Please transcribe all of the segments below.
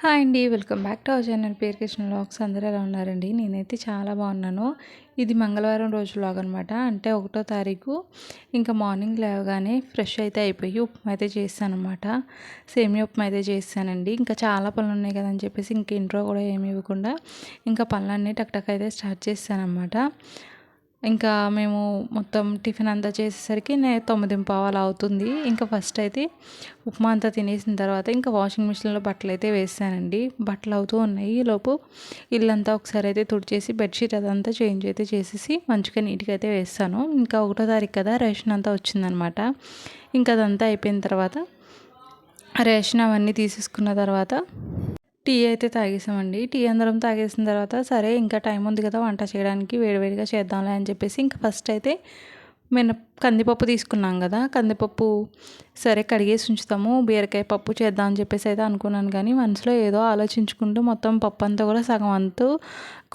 Hi అండి welcome back to our channel. పేరు Krishna vlogs. అందరూ ఎలా ఉన్నారండి? నేనైతే చాలా బాగున్నాను. ఇది మంగళవారం రోజు వ్లాగ్ అనమాట అంటే ఒకటో తారీఖు ఇంకా మార్నింగ్ లేవగానే ఫ్రెష్ అయితే అయిపోయి ఉప్మా అయితే చేస్తానమాట సేమియా ఉప్మా అయితే చేస్తానండి. ఇంకా చాలా పనులు ఉన్నాయి కదని చెప్పేసి ఇంక ఇంట్లో కూడా ఏమి ఇవ్వకుండా ఇంకా పనులన్నీ టక్ టక్ అయితే స్టార్ట్ చేస్తానమాట ఇంకా మేము మొత్తం టిఫిన్ అంతా చేసేసరికి నేను తొమ్మిది పావాలు అవుతుంది. ఇంకా ఫస్ట్ అయితే ఉప్మా అంతా తినేసిన తర్వాత ఇంకా వాషింగ్ మిషన్లో బట్టలు అయితే వేసానండి. బట్టలు అవుతూ ఉన్నాయి లోపు. ఇల్లంతా ఒకసారి అయితే తుడిచేసి బెడ్షీట్ అదంతా చేంజ్ అయితే చేసేసి మంచిగా నీట్గా అయితే వేస్తాను. ఇంకా ఒకటో తారీఖు కదా రేషన్ అంతా వచ్చిందనమాట. ఇంకా అదంతా అయిపోయిన తర్వాత రేషన్ అవన్నీ తీసేసుకున్న తర్వాత టీ అయితే తాగేసామండి. టీ అందరం తాగేసిన తర్వాత సరే ఇంకా టైం ఉంది కదా వంట చేయడానికి వేడివేడిగా చేద్దాంలే అని చెప్పేసి ఇంకా ఫస్ట్ అయితే మిన కందిపప్పు తీసుకున్నాం కదా. కందిపప్పు సరే కడిగేసి ఉంచుతాము. బీరకాయ పప్పు చేద్దాం అని చెప్పేసి అయితే అనుకున్నాను కానీ మనసులో ఏదో ఆలోచించుకుంటూ మొత్తం పప్పు అంతా కూడా సగం అంతా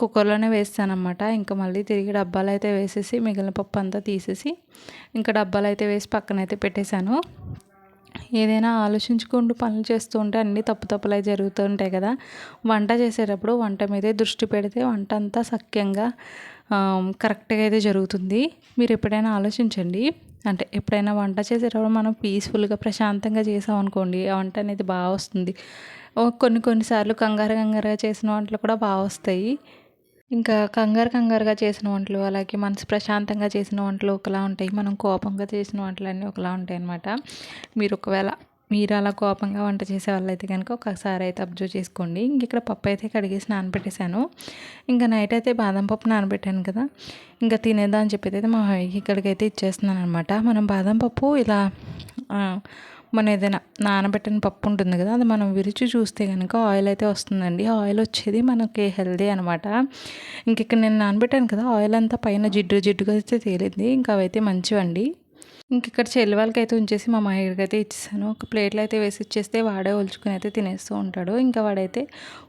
కుక్కర్లోనే వేస్తానమాట ఇంకా మళ్ళీ తిరిగి డబ్బాలు అయితే వేసేసి మిగిలిన పప్పు అంతా తీసేసి ఇంకా డబ్బాలు అయితే వేసి పక్కనైతే పెట్టేశాను. ఏదైనా ఆలోచించుకుంటూ పనులు చేస్తూ ఉంటే అన్నీ తప్పు తప్పులై జరుగుతూ ఉంటాయి కదా. వంట చేసేటప్పుడు వంట మీదే దృష్టి పెడితే వంట అంతా సఖ్యంగా కరెక్ట్గా అయితే జరుగుతుంది. మీరు ఎప్పుడైనా ఆలోచించండి. అంటే ఎప్పుడైనా వంట చేసేటప్పుడు మనం పీస్ఫుల్గా ప్రశాంతంగా చేసామనుకోండి ఆ వంట అనేది బాగా వస్తుంది. కొన్ని కొన్నిసార్లు కంగారు కంగారుగా చేసిన వంటలు కూడా బాగా వస్తాయి. ఇంకా కంగారు కంగారుగా చేసిన వంటలు అలాగే మనసు ప్రశాంతంగా చేసిన వంటలు ఒకలా ఉంటాయి. మనం కోపంగా చేసిన వంటలు అన్నీ ఒకలా ఉంటాయి అనమాట మీరు ఒకవేళ మీరు అలా కోపంగా వంట చేసే వాళ్ళైతే కనుక ఒకసారి అయితే అబ్జర్వ్ చేసుకోండి. ఇంక ఇక్కడ పప్పు అయితే కడిగేసి నానబెట్టేశాను. ఇంకా నైట్ అయితే బాదం పప్పు నానబెట్టాను కదా. ఇంకా తినేదా అని చెప్పి అయితే మా ఇక్కడికైతే ఇచ్చేస్తున్నాను అనమాట మనం బాదం పప్పు ఇలా మనం ఏదైనా నానబెట్టిన పప్పు ఉంటుంది కదా అది మనం విరిచి చూస్తే కనుక ఆయిల్ అయితే వస్తుందండి. ఆయిల్ వచ్చేది మనకి హెల్దీ అనమాట ఇంక ఇక్కడ నేను నానబెట్టాను కదా ఆయిల్ అంతా పైన జిడ్డు జిడ్డుగా అయితే తేలింది. ఇంకా అవైతే మంచివండి. ఇంక ఇక్కడ చెల్లి వాళ్ళకి అయితే ఉంచేసి మా మాయడికి అయితే ఇచ్చేసాను. ఒక ప్లేట్లో అయితే వేసి ఇచ్చేస్తే వాడే ఒలుచుకుని అయితే తినేస్తూ ఉంటాడు. ఇంకా వాడైతే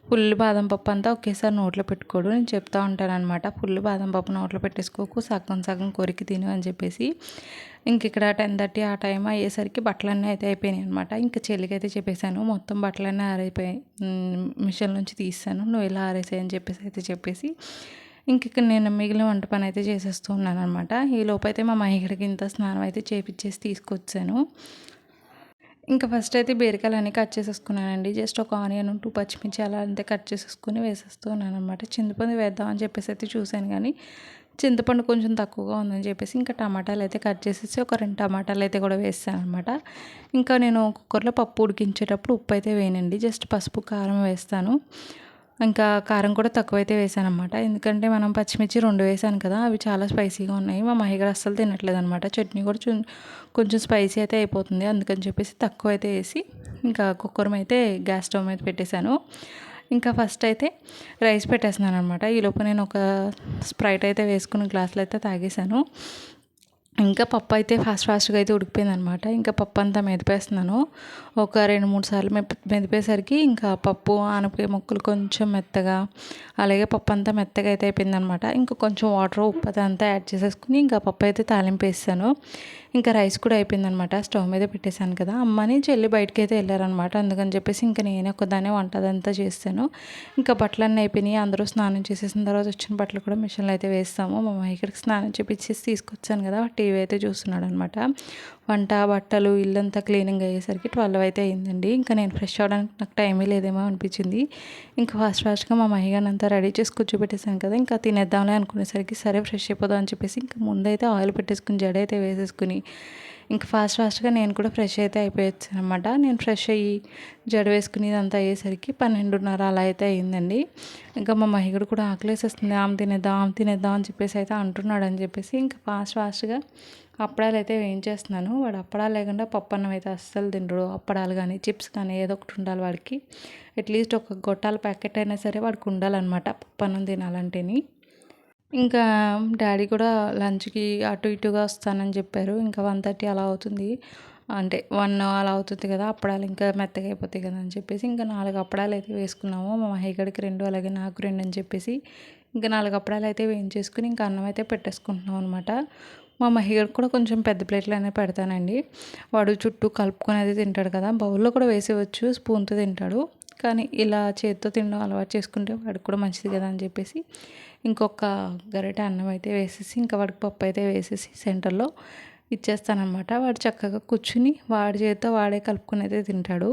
ఫుల్ బాదం పప్పు అంతా ఒకేసారి నోట్లో పెట్టుకోడు. నేను చెప్తా ఉంటాను అనమాట ఫుల్ బాదం పప్పు నోట్లో పెట్టేసుకోకు సగం సగం కొరికి తిను అని చెప్పేసి. ఇంక ఇక్కడ టెన్ థర్టీ ఆ టైం అయ్యేసరికి బట్టలన్నీ అయితే అయిపోయినాయి అనమాట ఇంకా చెల్లికి అయితే చెప్పేశాను మొత్తం బట్టలన్నీ ఆరైపోయాయి మిషన్ నుంచి తీసాను నువ్వు ఇలా ఆరేసాయని చెప్పేసి అయితే చెప్పేసి. ఇంక ఇక్కడ నేను మిగిలిన వంట పని అయితే చేసేస్తూ ఉన్నాను అనమాట ఈ లోపైతే మా మహిళకి ఇంత స్నానం అయితే చేపించేసి తీసుకొచ్చాను. ఇంకా ఫస్ట్ అయితే బీరకాయలు అన్నీ కట్ చేసేసుకున్నానండి. జస్ట్ ఒక ఆనియన్ టూ పచ్చిమిర్చి అలా అంతే కట్ చేసేసుకుని వేసేస్తున్నాను అనమాట చింతపండు వేద్దాం అని చెప్పేసి అయితే చూశాను కానీ చింతపండు కొంచెం తక్కువగా ఉందని చెప్పేసి ఇంకా టమాటాలు అయితే కట్ చేసేసి ఒక రెండు టమాటాలు అయితే కూడా వేస్తాను అనమాట ఇంకా నేను కుక్కర్లో పప్పు ఉడికించేటప్పుడు ఉప్పు అయితే వేయనండి. జస్ట్ పసుపు కారం వేస్తాను. ఇంకా కారం కూడా తక్కువైతే వేసాను అనమాట ఎందుకంటే మనం పచ్చిమిర్చి రెండు వేసాను కదా అవి చాలా స్పైసీగా ఉన్నాయి. మా మహిగడ అస్సలు తినట్లేదు అనమాట చట్నీ కూడా కొంచెం స్పైసీ అయితే అయిపోతుంది. అందుకని చెప్పేసి తక్కువ అయితే వేసి ఇంకా కుక్కర్ అయితే గ్యాస్ స్టవ్ మీద పెట్టేశాను. ఇంకా ఫస్ట్ అయితే రైస్ పెట్టేస్తున్నాను అనమాట ఈలోపు నేను ఒక స్ప్రైట్ అయితే వేసుకుని గ్లాసులు అయితే తాగేశాను. ఇంకా పప్పు అయితే ఫాస్ట్ ఫాస్ట్గా అయితే ఉడికిపోయింది అనమాట ఇంకా పప్పు అంతా మెదిపేస్తున్నాను. ఒక రెండు మూడు సార్లు మెదిపేసరికి ఇంకా పప్పు ఆనపకాయ ముక్కలు కొంచెం మెత్తగా అలాగే పప్పు అంతా మెత్తగా అయితే అయిపోయింది అనమాట ఇంకా కొంచెం వాటర్ ఉప్పు అదంతా యాడ్ చేసేసుకుని ఇంకా పప్పు అయితే తాలింపు వేసాను ఇంకా రైస్ కూడా అయిపోయిందనమాట. స్టవ్ మీద పెట్టేశాను కదా. అమ్మని చెల్లి బయటకి అయితే వెళ్ళారనమాట. అందుకని చెప్పేసి ఇంకా నేనే ఒకదానే వంట అదంతా చేస్తాను. ఇంకా బట్టలన్నీ అయిపోయినాయి. అందరూ స్నానం చేసేసిన తర్వాత వచ్చిన బట్టలు కూడా మిషన్లో అయితే వేస్తాము. మా ఇక్కడికి స్నానం చేపించేసి తీసుకొచ్చాను కదా. టీవీ అయితే చూస్తున్నాడు అనమాట వంట బట్టలు ఇల్లంతా క్లీనింగ్ అయ్యేసరికి ట్వెల్వ్ అయితే అయిందండి. ఇంకా నేను ఫ్రెష్ అవ్వడానికి నాకు టైమే లేదేమో అనిపించింది. ఇంకా ఫాస్ట్ ఫాస్ట్గా మా మహిగాని అంతా రెడీ చేసి కూర్చోబెట్టేసాను కదా ఇంకా తినేద్దాంలే అనుకునేసరికి సరే ఫ్రెష్ అయిపోదాం అని చెప్పేసి ఇంకా ముందైతే ఆయిల్ పెట్టేసుకుని జడ అయితే వేసేసుకుని ఇంకా ఫాస్ట్ ఫాస్ట్గా నేను కూడా ఫ్రెష్ అయితే అయిపోయచ్చు అనమాట నేను ఫ్రెష్ అయ్యి జడ వేసుకుని అంతా అయ్యేసరికి పన్నెండున్నర అలా అయితే అయిందండి. ఇంకా మా మహిగుడు కూడా ఆకలేసేస్తుంది. ఆమె తినేద్దాం ఆమె తినేద్దాం అని చెప్పేసి అయితే అంటున్నాడు అని చెప్పేసి ఇంకా ఫాస్ట్ ఫాస్ట్గా అప్పడాలు అయితే వేయించేస్తున్నాను. వాడు అప్పడాలు లేకుండా పప్పు అన్నం అయితే అస్సలు తినడు అప్పడాలు కానీ చిప్స్ కానీ ఏదో ఒకటి ఉండాలి వాడికి. అట్లీస్ట్ ఒక గొట్టాల ప్యాకెట్ అయినా సరే వాడికి ఉండాలన్నమాట పప్పు అన్నం తినాలంటేని. ఇంకా డాడీ కూడా లంచ్కి అటు ఇటుగా వస్తానని చెప్పారు. ఇంకా వన్ థర్టీ అలా అవుతుంది. అంటే వన్ అలా అవుతుంది కదా అప్పడాలు ఇంకా మెత్తగా అయిపోతాయి కదా అని చెప్పేసి ఇంకా నాలుగు అప్పడాలు అయితే వేసుకున్నాము. మా మహిగడికి రెండు అలాగే నాకు రెండు అని చెప్పేసి ఇంకా నాలుగు అప్పడాలు అయితే వేయించేసుకుని ఇంకా అన్నం అయితే పెట్టేసుకుంటున్నాం అనమాట మా మహిగడు కూడా కొంచెం పెద్ద ప్లేట్లు అనేవి పెడతానండి. వాడు చుట్టూ కలుపుకొని అయితే తింటాడు కదా బౌల్లో కూడా వేసేవచ్చు స్పూన్తో తింటాడు. కానీ ఇలా చేతితో తినడం అలవాటు చేసుకుంటే వాడికి కూడా మంచిది కదా అని చెప్పేసి ఇంకొక గరిటె అన్నం అయితే వేసేసి ఇంకా వాడికి పప్పు అయితే వేసేసి సెంటర్లో ఇచ్చేస్తానమాట వాడు చక్కగా కూర్చుని వాడి చేతితో వాడే కలుపుకుని అయితే తింటాడు.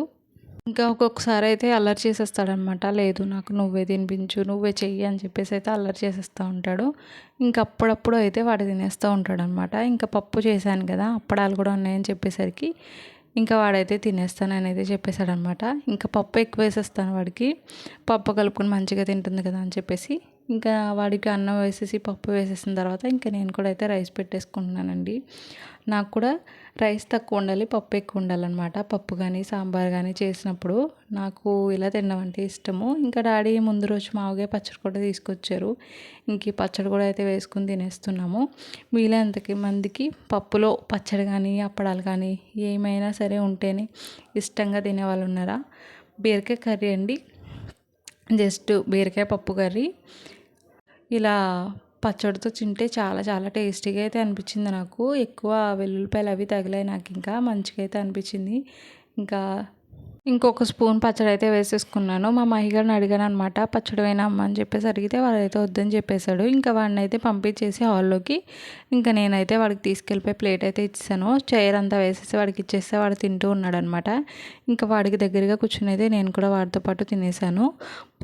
ఇంకా ఒక్కొక్కసారి అయితే అల్లరి చేసేస్తాడనమాట లేదు నాకు నువ్వే తినిపించు నువ్వే చెయ్యి అని చెప్పేసి అయితే అల్లరి చేసేస్తూ ఉంటాడు. ఇంకా అప్పుడప్పుడు అయితే వాడు తినేస్తూ ఉంటాడు అనమాట ఇంకా పప్పు చేశాను కదా అప్పడాలు కూడా ఉన్నాయని చెప్పేసరికి ఇంకా వాడైతే తినేస్తానని అయితే చెప్పేశాడనమాట ఇంకా పప్పు ఎక్కువ వేసేస్తాను వాడికి. పప్పు కలుపుకొని మంచిగా తింటుంది కదా అని చెప్పేసి ఇంకా వాడికి అన్నం వేసేసి పప్పు వేసేసిన తర్వాత ఇంకా నేను కూడా అయితే రైస్ పెట్టేసుకుంటున్నానండి. నాకు కూడా రైస్ తక్కువ ఉండాలి పప్పు ఎక్కువ ఉండాలన్నమాట. పప్పు కానీ సాంబార్ కానీ చేసినప్పుడు నాకు ఇలా తినడం అంటే ఇష్టము. ఇంకా డాడీ ముందు రోజు మామూలుగా పచ్చడి కూడా తీసుకొచ్చారు. ఇంక ఈ పచ్చడి కూడా అయితే వేసుకుని తినేస్తున్నాము. వీలైనంతకి మందికి పప్పులో పచ్చడి కానీ అప్పడాలు కానీ ఏమైనా సరే ఉంటేనే ఇష్టంగా తినేవాళ్ళు ఉన్నారా? బీరకాయ కర్రీ అండి. జస్ట్ బీరకాయ పప్పు కర్రీ. ఇలా పచ్చడితో తింటే చాలా చాలా టేస్టీగా అయితే అనిపించింది నాకు. ఎక్కువ వెల్లుల్లిపాయలు అవి తగిలాయి నాకు ఇంకా మంచిగా అయితే అనిపించింది. ఇంకా ఇంకొక స్పూన్ పచ్చడి అయితే వేసేసుకున్నాను. మా మహిగారిని అడిగాను అనమాట పచ్చడి అయినా అమ్మ? అని చెప్పేసి అడిగితే వాడైతే వద్దని చెప్పేశాడు. ఇంకా వాడిని అయితే పంపించేసి హాల్లోకి ఇంకా నేనైతే వాడికి తీసుకెళ్ళిపోయి ప్లేట్ అయితే ఇచ్చాను చైర్ అంతా వేసేసి వాడికి ఇచ్చేస్తే వాడు తింటూ ఉన్నాడు అనమాట ఇంకా వాడికి దగ్గరగా కూర్చుని అయితే నేను కూడా వాడితో పాటు తినేసాను.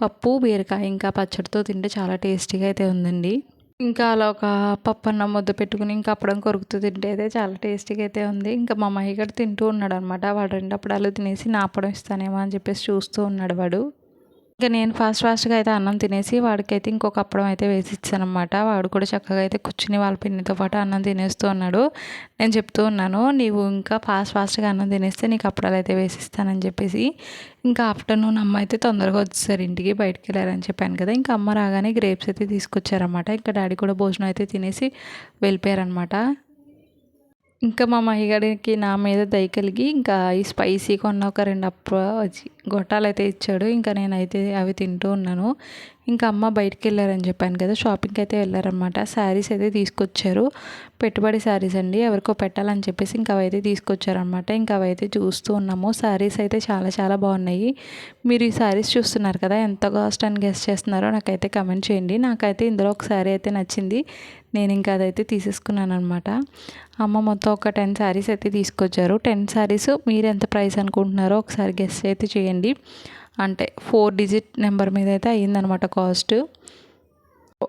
పప్పు బీరకాయ ఇంకా పచ్చడితో తింటే చాలా టేస్టీగా అయితే ఉందండి. ఇంకా అలా ఒక పప్పన్నం ముద్ద పెట్టుకుని ఇంకా అప్పడం కొరుకుతూ తింటే అయితే చాలా టేస్టీగా అయితే ఉంది. ఇంకా మా మహి తింటూ ఉన్నాడు అనమాట వాడు రెండు అప్పడాలు తినేసి నా అప్పడం ఇస్తానేమో అని చెప్పేసి చూస్తూ ఉన్నాడు వాడు. ఇంకా నేను ఫాస్ట్ ఫాస్ట్గా అయితే అన్నం తినేసి వాడికైతే ఇంకొక అప్పడం అయితే వేసి ఇచ్చానమాట వాడు కూడా చక్కగా అయితే కూర్చుని వాళ్ళ పిన్నితో పాటు అన్నం తినేస్తూ ఉన్నాడు. నేను చెప్తూ ఉన్నాను నీవు ఇంకా ఫాస్ట్ ఫాస్ట్గా అన్నం తినేస్తే నీకు అప్పడాలు అయితే వేసిస్తానని చెప్పేసి. ఇంకా ఆఫ్టర్నూన్ అమ్మ అయితే తొందరగా వచ్చేసారు ఇంటికి బయటకు వెళ్ళారని చెప్పాను కదా. ఇంకా అమ్మ రాగానే గ్రేప్స్ అయితే తీసుకొచ్చారనమాట ఇంకా డాడీ కూడా భోజనం అయితే తినేసి వెళ్ళిపోయారనమాట ఇంకా మా మహిగడికి నా మీద దయ కలిగి ఇంకా ఈ స్పైసీ కొన్న ఒక రెండు అప్ప గొట్టాలు అయితే ఇచ్చాడు. ఇంకా నేనైతే అవి తింటూ ఉన్నాను. ఇంకా అమ్మ బయటికి వెళ్ళారని చెప్పాను కదా షాపింగ్కి అయితే వెళ్ళారనమాట శారీస్ అయితే తీసుకొచ్చారు. పెట్టుబడి శారీస్ అండి ఎవరికో పెట్టాలని చెప్పేసి ఇంకా అవైతే తీసుకొచ్చారనమాట ఇంకా అవైతే చూస్తూ ఉన్నాము. శారీస్ అయితే చాలా చాలా బాగున్నాయి. మీరు ఈ శారీస్ చూస్తున్నారు కదా ఎంత కాస్ట్ అని గెస్ట్ చేస్తున్నారో నాకైతే కమెంట్ చేయండి. నాకైతే ఇందులో ఒక శారీ అయితే నచ్చింది. నేను ఇంకా అదైతే తీసేసుకున్నాను అనమాట అమ్మ మొత్తం ఒక టెన్ శారీస్ అయితే తీసుకొచ్చారు. టెన్ శారీస్ మీరు ఎంత ప్రైస్ అనుకుంటున్నారో ఒకసారి గెస్ట్ అయితే చేయండి. అంటే ఫోర్ డిజిట్ నెంబర్ మీద అయితే అయ్యిందనమాట కాస్ట్.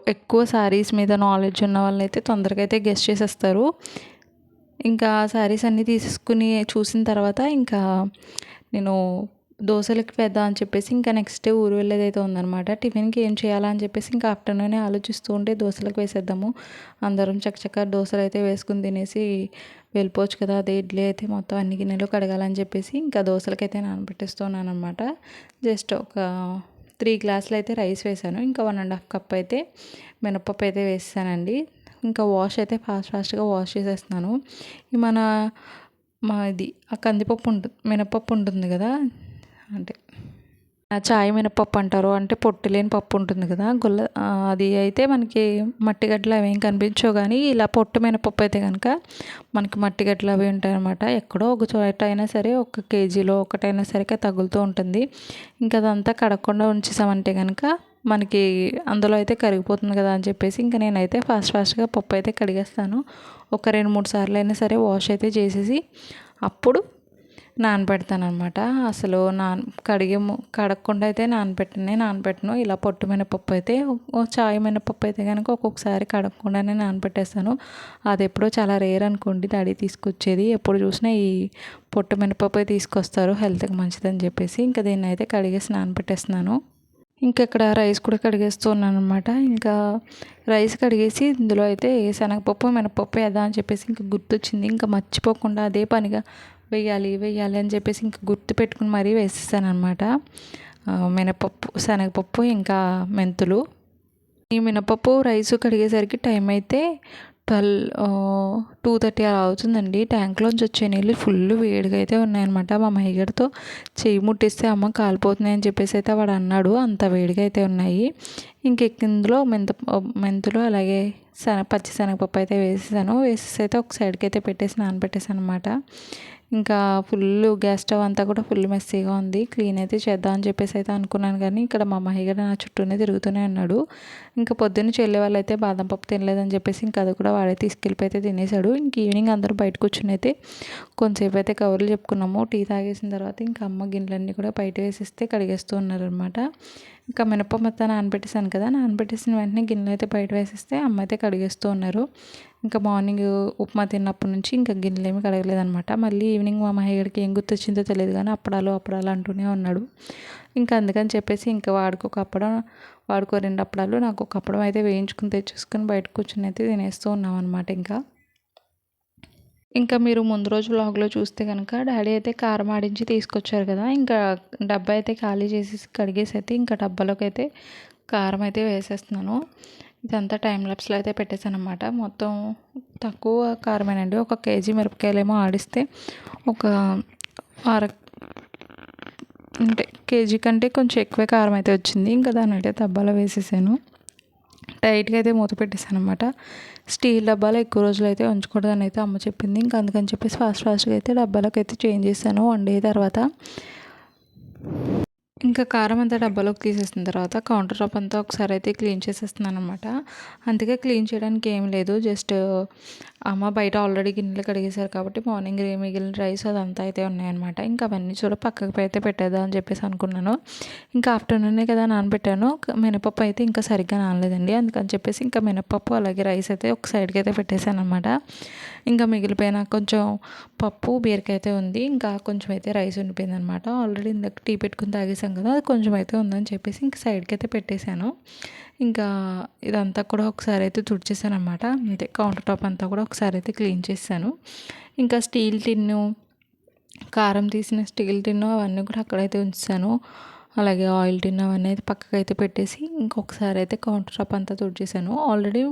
ఎక్కువ శారీస్ మీద నాలెడ్జ్ ఉన్న వాళ్ళైతే తొందరగా అయితే గెస్ట్ చేసేస్తారు. ఇంకా శారీస్ అన్నీ తీసుకుని చూసిన తర్వాత ఇంకా నేను దోశలకి వేద్దాం అని చెప్పేసి ఇంకా నెక్స్ట్ డే ఊరు వెళ్ళేది అయితే ఉందనమాట టిఫిన్కి ఏం చేయాలా అని చెప్పేసి ఇంకా ఆఫ్టర్నూనే ఆలోచిస్తూ ఉంటే దోశలకు వేసేద్దాము. అందరం చక్కచక్క దోశలు అయితే వేసుకుని తినేసి వెళ్ళిపోవచ్చు కదా. అదే ఇడ్లీ అయితే మొత్తం అన్ని గిన్నెలు కడగాలని చెప్పేసి ఇంకా దోశలకైతే నానబెట్టేస్తున్నాను అనమాట జస్ట్ ఒక త్రీ గ్లాసులు అయితే రైస్ వేసాను. ఇంకా వన్ అండ్ హాఫ్ కప్ అయితే మినపప్పు అయితే వేసానండి. ఇంకా వాష్ అయితే ఫాస్ట్ ఫాస్ట్గా వాష్ చేసేస్తున్నాను. మన మా ఇది ఆ కందిపప్పు ఉంటుంది మినపప్పు ఉంటుంది కదా? అంటే చాయ్ మినపప్పు అంటారు. అంటే పొట్టు లేని పప్పు ఉంటుంది కదా. గుల్ల అది అయితే మనకి మట్టిగడ్డలు అవి ఏం కనిపించవు కానీ ఇలా పొట్టు మినపప్పు అయితే కనుక మనకి మట్టిగడ్డలు అవి ఉంటాయి అనమాట ఎక్కడో ఒక చోట అయినా సరే ఒక కేజీలో ఒకటైనా సరే తగులుతూ ఉంటుంది. ఇంకా అదంతా కడగకుండా ఉంచేసామంటే కనుక మనకి అందులో అయితే కరిగిపోతుంది కదా అని చెప్పేసి ఇంకా నేనైతే ఫాస్ట్ ఫాస్ట్గా పప్పు అయితే కడిగేస్తాను. ఒక రెండు మూడు సార్లు అయినా సరే వాష్ అయితే చేసేసి అప్పుడు నానబెడతానమాట అసలు నాన్ కడిగే కడగకుండా అయితే నానబెట్టనే నానబెట్టను. ఇలా పొట్టు మినపప్పు అయితే చాయ్ మినపప్పు అయితే కనుక ఒక్కొక్కసారి కడగకుండానే నానబెట్టేస్తాను. అది ఎప్పుడో చాలా రేర్ అనుకోండి డాడీ తీసుకొచ్చేది. ఎప్పుడు చూసినా ఈ పొట్టు మినపప్పు తీసుకొస్తారు హెల్త్కి మంచిదని చెప్పేసి. ఇంకా దీన్ని అయితే కడిగేసి నానబెట్టేస్తున్నాను. ఇంకా ఇక్కడ రైస్ కూడా కడిగేస్తున్నాను అనమాట ఇంకా రైస్ కడిగేసి ఇందులో అయితే శనగపప్పు మినపప్పు ఎదా అని చెప్పేసి ఇంకా గుర్తొచ్చింది. ఇంకా మర్చిపోకుండా అదే పనిగా వేయాలి వేయాలి అని చెప్పేసి ఇంకా గుర్తు పెట్టుకుని మరీ వేసేసానమాట అనమాట మినపప్పు శనగపప్పు ఇంకా మెంతులు. ఈ మినపప్పు రైస్ కడిగేసరికి టైం అయితే ట్వెల్వ్ టూ థర్టీ అలా అవుతుందండి. ట్యాంక్లోంచి వచ్చే నీళ్ళు ఫుల్ వేడిగా అయితే ఉన్నాయన్నమాట. మా మహిగడితో చెయ్యి ముట్టిస్తే అమ్మ కాలిపోతున్నాయి అని చెప్పేసి అయితే వాడు అన్నాడు. అంత వేడిగా అయితే ఉన్నాయి. ఇంకెక్కిందులో మెంత మెంతులు అలాగే శన పచ్చి శనగపప్పు అయితే వేసేసాను. వేసేసి అయితే ఒక సైడ్కి అయితే పెట్టేసి నానబెట్టేసాను అనమాట ఇంకా ఫుల్ గ్యాస్ స్టవ్ అంతా కూడా ఫుల్ మెస్సీగా ఉంది. క్లీన్ అయితే చేద్దాం అని చెప్పేసి అయితే అనుకున్నాను కానీ ఇక్కడ మా మహి గారు నా చుట్టూనే తిరుగుతూనే ఉన్నాడు. ఇంకా పొద్దున్న చెల్లె వాళ్ళు అయితే బాదం పప్పు తినలేదని చెప్పేసి ఇంకా అది కూడా వాడే తీసుకెళ్ళిపోయి అయితే తినేశాడు. ఇంక ఈవినింగ్ అందరూ బయట కూర్చుని అయితే కొంతసేపు అయితే కవర్లు చెప్పుకున్నాము. టీ తాగేసిన తర్వాత ఇంకా అమ్మ గిన్నెలన్నీ కూడా బయట వేసిస్తే కడిగేస్తూ ఉన్నారనమాట ఇంకా మినపప్పు మొత్తం నానబెట్టేసాను కదా నానబెట్టేసిన వెంటనే గిన్నెలు అయితే బయట వేసేస్తే అమ్మ అయితే కడిగేస్తూ ఉన్నారు. ఇంకా మార్నింగ్ ఉప్మా తిన్నప్పటి నుంచి ఇంకా గిన్నెలు ఏమి కడగలేదనమాట మళ్ళీ ఈవినింగ్ మా మహిళకి ఏం గుర్తొచ్చిందో తెలియదు కానీ అప్పడాలు అప్పడాలు అంటూనే ఉన్నాడు. ఇంకా అందుకని చెప్పేసి ఇంకా వాడికి ఒక అప్పడం వాడుకో రెండు అప్పడాలు నాకు ఒక అప్పడం అయితే వేయించుకుని తెచ్చేసుకుని బయట కూర్చుని అయితే తినేస్తూ ఉన్నాం అనమాట ఇంకా. ఇంకా మీరు ముందు రోజు వ్లాగ్లో చూస్తే కనుక డాడీ అయితే కారం ఆడించి తీసుకొచ్చారు కదా ఇంకా డబ్బా అయితే ఖాళీ చేసేసి కడిగేసి అయితే ఇంకా డబ్బాలోకి అయితే కారం అయితే వేసేస్తున్నాను. ఇదంతా టైం ల్యాప్స్లో అయితే పెట్టేశాను అనమాట మొత్తం తక్కువ కారమేనండి. ఒక కేజీ మిరపకాయలేమో ఆడిస్తే ఒక అర అంటే కేజీ కంటే కొంచెం ఎక్కువే కారం అయితే వచ్చింది. ఇంకా దాన్ని అయితే డబ్బాలో వేసేసాను. టైట్గా అయితే మూత పెట్టేశాను అనమాట స్టీల్ డబ్బాలో ఎక్కువ రోజులు అయితే ఉంచకూడదని అయితే అమ్మ చెప్పింది. ఇంకా అందుకని చెప్పేసి ఫాస్ట్ ఫాస్ట్గా అయితే డబ్బాలోకి అయితే చేంజ్ చేశాను వన్ డే తర్వాత. ఇంకా కారం అంతా డబ్బాలోకి తీసేసిన తర్వాత కౌంటర్ టాప్ అంతా ఒకసారి అయితే క్లీన్ చేసేస్తున్నాను అనమాట అందుకే క్లీన్ చేయడానికి ఏం లేదు. జస్ట్ అమ్మ బయట ఆల్రెడీ గిన్నెలు కడిగేశారు కాబట్టి మార్నింగ్ మిగిలిన రైస్ అదంతా అయితే ఉన్నాయన్నమాట. ఇంకా అవన్నీ చూడ పక్కకు అయితే పెట్టేద్దాం అని చెప్పేసి అనుకున్నాను. ఇంకా ఆఫ్టర్నూనే కదా నానబెట్టాను. మినపప్పు అయితే ఇంకా సరిగ్గా నానలేదండి. అందుకని చెప్పేసి ఇంకా మినపప్పు అలాగే రైస్ అయితే ఒక సైడ్కి అయితే పెట్టేశాను అనమాట ఇంకా మిగిలిపోయిన కొంచెం పప్పు బీరకాయ అయితే ఉంది. ఇంకా కొంచెం అయితే రైస్ ఉండిపోయింది అనమాట ఆల్రెడీ ఇందాక టీ పెట్టుకుని తాగేసాం కదా అది కొంచెం అయితే ఉందని చెప్పేసి ఇంకా సైడ్కి అయితే పెట్టేశాను. ఇంకా ఇదంతా కూడా ఒకసారి అయితే తుడిచేసాను అనమాట అంతే కౌంటర్ టాప్ అంతా కూడా ఒకసారి అయితే క్లీన్ చేశాను. ఇంకా స్టీల్ టిన్ను కారం తీసిన స్టీల్ టిన్ను అవన్నీ కూడా అక్కడైతే ఉంచాను. అలాగే ఆయిల్ టిన్ అవన్నీ అయితే పక్కకు అయితే పెట్టేసి ఇంకొకసారి అయితే కౌంటర్ టాప్ అంతా తుడిచేసాను ఆల్రెడీ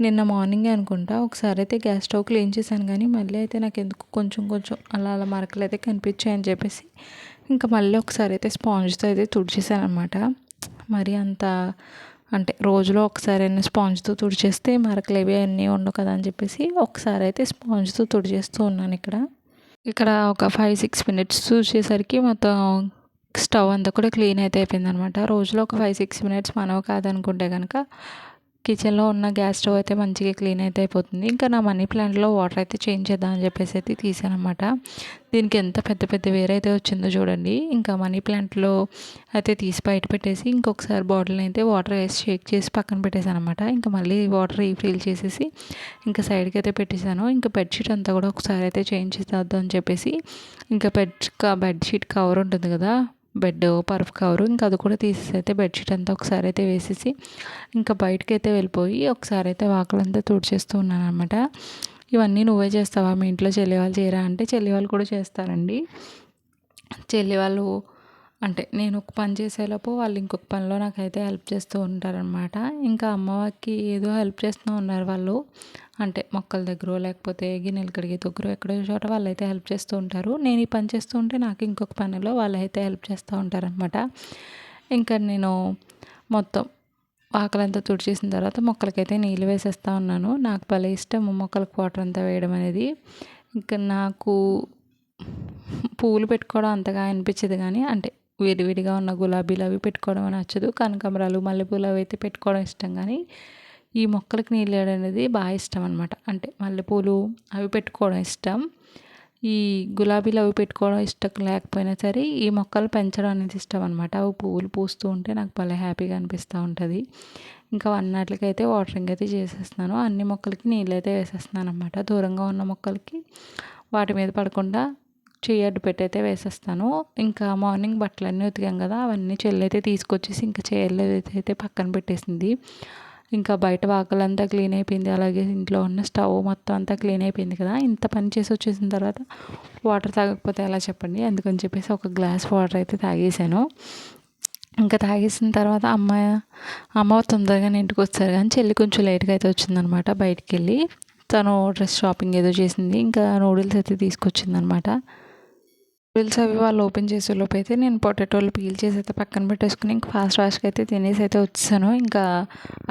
నిన్న మార్నింగే అనుకుంటా ఒకసారి అయితే గ్యాస్ స్టవ్ క్లీన్ చేశాను కానీ మళ్ళీ అయితే నాకు ఎందుకు కొంచెం కొంచెం అలా అలా మరకలు అయితే కనిపించాయని చెప్పేసి ఇంకా మళ్ళీ ఒకసారి అయితే స్పాంజ్తో అయితే తుడిచేసాను అనమాట మరి అంత అంటే రోజులో ఒకసారి అయినా స్పాంజ్తో తుడిచేస్తే మరకలు ఏవి అన్నీ ఉండవు కదా అని చెప్పేసి ఒకసారి అయితే స్పాంజ్తో తుడిచేస్తూ ఉన్నాను ఇక్కడ. ఇక్కడ ఒక ఫైవ్ సిక్స్ మినిట్స్ చూసేసరికి మొత్తం స్టవ్ అంతా కూడా క్లీన్ అయితే అయిపోయింది అనమాట రోజులో ఒక ఫైవ్ సిక్స్ మినిట్స్ మనవి కాదనుకుంటే కనుక కిచెన్లో ఉన్న గ్యాస్ స్టవ్ అయితే మంచిగా క్లీన్ అయితే అయిపోతుంది. ఇంకా నా మనీ ప్లాంట్లో వాటర్ అయితే చేంజ్ చేద్దాం అని చెప్పేసి అయితే తీసాను అనమాట దీనికి ఎంత పెద్ద పెద్ద వేరే అయితే వచ్చిందో చూడండి. ఇంకా మనీ ప్లాంట్లో అయితే తీసి బయట పెట్టేసి ఇంకొకసారి బాటిల్ని అయితే వాటర్ వేసి షేక్ చేసి పక్కన పెట్టేశాను అనమాట ఇంకా మళ్ళీ వాటర్ రీఫిల్ చేసేసి ఇంకా సైడ్కి అయితే పెట్టేశాను. ఇంకా బెడ్షీట్ అంతా కూడా ఒకసారి అయితే చేంజ్ చేద్దాం అని చెప్పేసి ఇంకా బెడ్ బెడ్షీట్ కవర్ ఉంటుంది కదా బెడ్ పరుఫ్ కవరు ఇంకా అది కూడా తీసేసి అయితే బెడ్షీట్ అంతా ఒకసారి అయితే వేసేసి ఇంకా బయటకి అయితే వెళ్ళిపోయి ఒకసారి అయితే వాకలంతా తుడిచేస్తూ ఉన్నాను అనమాట ఇవన్నీ నువ్వే చేస్తావా? మీ ఇంట్లో చెల్లి వాళ్ళు చేయరా? అంటే చెల్లి వాళ్ళు కూడా చేస్తారండి. చెల్లి వాళ్ళు అంటే నేను ఒక పని చేసేలోపు వాళ్ళు ఇంకొక పనిలో నాకైతే హెల్ప్ చేస్తూ ఉంటారనమాట ఇంకా అమ్మవారికి ఏదో హెల్ప్ చేస్తూ ఉన్నారు వాళ్ళు. అంటే మొక్కల దగ్గర లేకపోతే గిన్నెలు కడిగే దగ్గర ఎక్కడో చోట వాళ్ళైతే హెల్ప్ చేస్తూ ఉంటారు. నేను ఈ పని చేస్తూ ఉంటే నాకు ఇంకొక పనిలో వాళ్ళైతే హెల్ప్ చేస్తూ ఉంటారనమాట ఇంకా నేను మొత్తం ఆకలంతా తుడిచేసిన తర్వాత మొక్కలకైతే నీళ్ళు వేసేస్తూ ఉన్నాను. నాకు భలే ఇష్టం మొక్కలకు వాటర్ అంతా వేయడం అనేది. ఇంకా నాకు పూలు పెట్టుకోవడం అంతగా అనిపించదు కానీ అంటే విడివిడిగా ఉన్న గులాబీలు అవి పెట్టుకోవడం నచ్చదు. కనకాంబరాలు మల్లెపూలు అవి అయితే పెట్టుకోవడం ఇష్టం కానీ ఈ మొక్కలకి నీళ్ళు వేయడం అనేది బాగా ఇష్టం అనమాట అంటే మల్లెపూలు అవి పెట్టుకోవడం ఇష్టం. ఈ గులాబీలు అవి పెట్టుకోవడం ఇష్టం లేకపోయినా సరే ఈ మొక్కలు పెంచడం అనేది ఇష్టం అనమాట అవి పువ్వులు పూస్తూ ఉంటే నాకు భలే హ్యాపీగా అనిపిస్తూ ఉంటుంది. ఇంకా అన్నట్లకైతే వాటరింగ్ అయితే చేసేస్తున్నాను. అన్ని మొక్కలకి నీళ్ళు అయితే వేసేస్తున్నాను అనమాట దూరంగా ఉన్న మొక్కలకి వాటి మీద పడకుండా చెయ్యి పెట్టయితే వేసేస్తాను. ఇంకా మార్నింగ్ బట్టలన్నీ ఉతికాం కదా అవన్నీ చెల్లి అయితే తీసుకొచ్చేసి ఇంకా చేయలేదు అయితే పక్కన పెట్టేసింది. ఇంకా బయట వాకలంతా క్లీన్ అయిపోయింది. అలాగే ఇంట్లో ఉన్న స్టవ్ మొత్తం అంతా క్లీన్ అయిపోయింది కదా. ఇంత పని చేసి వచ్చేసిన తర్వాత వాటర్ తాగకపోతే ఎలా చెప్పండి? అందుకని చెప్పేసి ఒక గ్లాస్ వాటర్ అయితే తాగేసాను ఇంకా తాగేసిన తర్వాత అమ్మ అమ్మ తొందరగానే ఇంటికి వచ్చారు కానీ చెల్లి కొంచెం లేట్గా అయితే వచ్చిందనమాట బయటికి వెళ్ళి. తను డ్రెస్ షాపింగ్ ఏదో చేసింది. ఇంకా నూడిల్స్ అయితే తీసుకొచ్చిందనమాట. నూడిల్స్ అవి వాళ్ళు ఓపెన్ చేసే లోపు అయితే నేను పొటాటోలు పీల్ చేసి అయితే పక్కన పెట్టేసుకుని ఇంకా ఫాస్ట్ ఫాస్ట్గా అయితే తినేసి అయితే వచ్చాను. ఇంకా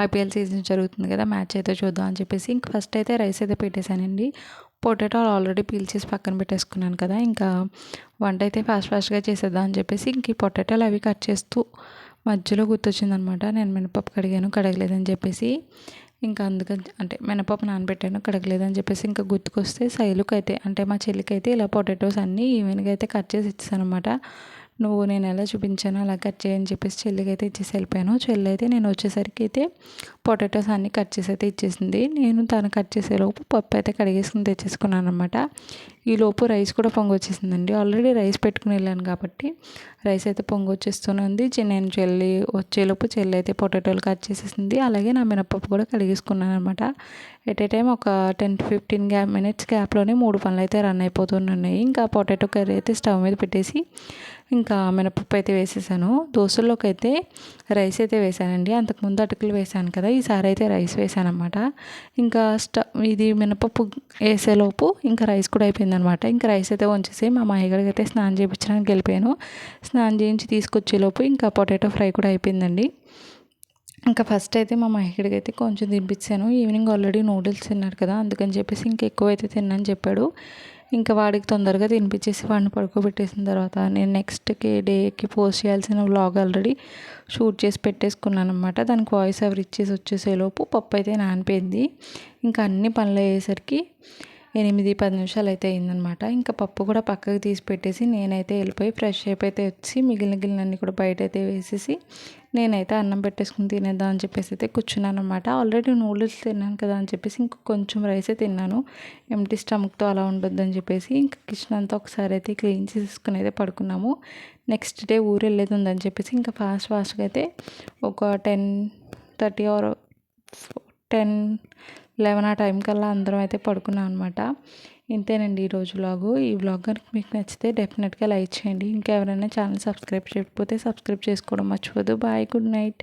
ఐపీఎల్ సీజన్ జరుగుతుంది కదా మ్యాచ్ అయితే చూద్దాం అని చెప్పేసి ఇంక ఫస్ట్ అయితే రైస్ అయితే పెట్టేశానండి. పొటాటో ఆల్రెడీ పీల్ చేసి పక్కన పెట్టేసుకున్నాను కదా ఇంకా వంట అయితే ఫాస్ట్ ఫాస్ట్గా చేసేద్దాం అని చెప్పేసి ఇంక ఈ పొటాటోలు అవి కట్ చేస్తూ మధ్యలో గుర్తొచ్చిందనమాట. నేను మినపప్పు కడిగాను కడగలేదని చెప్పేసి. ఇంకా అందుకని అంటే మినపప్పు నానబెట్టాను కడగలేదని చెప్పేసి ఇంకా గుర్తుకొస్తే శైలుకి అయితే అంటే మా చెల్లికి అయితే ఇలా పొటాటోస్ అన్నీ ఈవెన్గా అయితే కట్ చేసి ఇచ్చేసాను అనమాట నువ్వు నేను ఎలా చూపించాను అలా కట్ చేయని చెప్పేసి చెల్లికి అయితే ఇచ్చేసి వెళ్ళిపోయాను. చెల్లి అయితే నేను వచ్చేసరికి అయితే పొటాటోస్ అన్నీ కట్ చేసి అయితే ఇచ్చేసింది. నేను తను కట్ చేసేలోపు పప్పు అయితే కడిగేసుకుని తెచ్చేసుకున్నాను అనమాట ఈలోపు రైస్ కూడా పొంగి వచ్చేసిందండి ఆల్రెడీ రైస్ పెట్టుకుని వెళ్ళాను కాబట్టి రైస్ అయితే పొంగి వచ్చేస్తూనే ఉంది నేను చెల్లి వచ్చేలోపు చెల్లి అయితే పొటాటోలు కట్ చేసేసింది. అలాగే నా మినపప్పు కూడా కడిగేసుకున్నాను అనమాట ఎట్ ఏ టైం ఒక ten to fifteen gap minutes గ్యాప్లోనే మూడు పనులు అయితే రన్ అయిపోతున్నాయి ఇంకా పొటాటో కర్రీ అయితే స్టవ్ మీద పెట్టేసి ఇంకా మినపప్పు అయితే వేసేసాను. దోశల్లోకి అయితే రైస్ అయితే వేసానండి. అంతకుముందు అటుకులు వేసాను కదా ఈసారి అయితే రైస్ వేసాను అనమాట ఇంకా స్టవ్ ఇది మినపప్పు వేసేలోపు ఇంకా రైస్ కూడా అయిపోయింది. అయిపోయిందనమాట ఇంకా రైస్ అయితే వంచేసి మా మాయగడికి అయితే స్నానం చేయించడానికి వెళ్ళిపోయాను. స్నానం చేయించి తీసుకొచ్చేలోపు ఇంకా పొటాటో ఫ్రై కూడా అయిపోయిందండి. ఇంకా ఫస్ట్ అయితే మా మహిళకి అయితే కొంచెం తినిపించాను ఈవినింగ్ ఆల్రెడీ నూడిల్స్ తిన్నారు కదా అందుకని చెప్పేసి ఇంకా ఎక్కువ అయితే తిన్నాను చెప్పాడు. ఇంకా వాడికి తొందరగా తినిపించేసి వాడిని పడుకోబెట్టేసిన తర్వాత నేను నెక్స్ట్కి డేకి పోస్ట్ చేయాల్సిన వ్లాగ్ ఆల్రెడీ షూట్ చేసి పెట్టేసుకున్నాను అనమాట దానికి వాయిస్ ఎవరు ఇచ్చేసి వచ్చేసేలోపు పప్పు అయితే నానిపోయింది. ఇంకా అన్ని పనులు అయ్యేసరికి ఎనిమిది పది నిమిషాలు అయితే అయిందనమాట. ఇంకా పప్పు కూడా పక్కకు తీసి పెట్టేసి నేనైతే వెళ్ళిపోయి ఫ్రెష్ అయిపోతే వచ్చి మిగిలిన గిన్నెలన్నీ కూడా బయట అయితే వేసేసి నేనైతే అన్నం పెట్టేసుకుని తినేద్దాం అని చెప్పేసి అయితే కూర్చున్నాను అనమాట ఆల్రెడీ నూడిల్స్ తిన్నాను కదా అని చెప్పేసి ఇంక కొంచెం రైసే తిన్నాను. ఎంటీ స్టమక్తో అలా ఉండొద్దని చెప్పేసి ఇంకా కిచెన్ అంతా ఒకసారి అయితే క్లీన్ చేసుకుని అయితే పడుకున్నాము. నెక్స్ట్ డే ఊరు వెళ్ళేది ఉందని చెప్పేసి ఇంకా ఫాస్ట్ ఫాస్ట్గా అయితే ఒక ten thirty or ten eleven ఆ టైం కల్లా అందరం అయితే పడుకున్నాం అనమాట ఇంతేనండి ఈరోజు వ్లాగు ఈ వ్లాగ్ కనుక మీకు నచ్చితే డెఫినెట్గా లైక్ చేయండి. ఇంకా ఎవరైనా ఛానల్ సబ్స్క్రైబ్ చేయకపోతే సబ్స్క్రైబ్ చేసుకోవడం మర్చిపోదు. Bye good night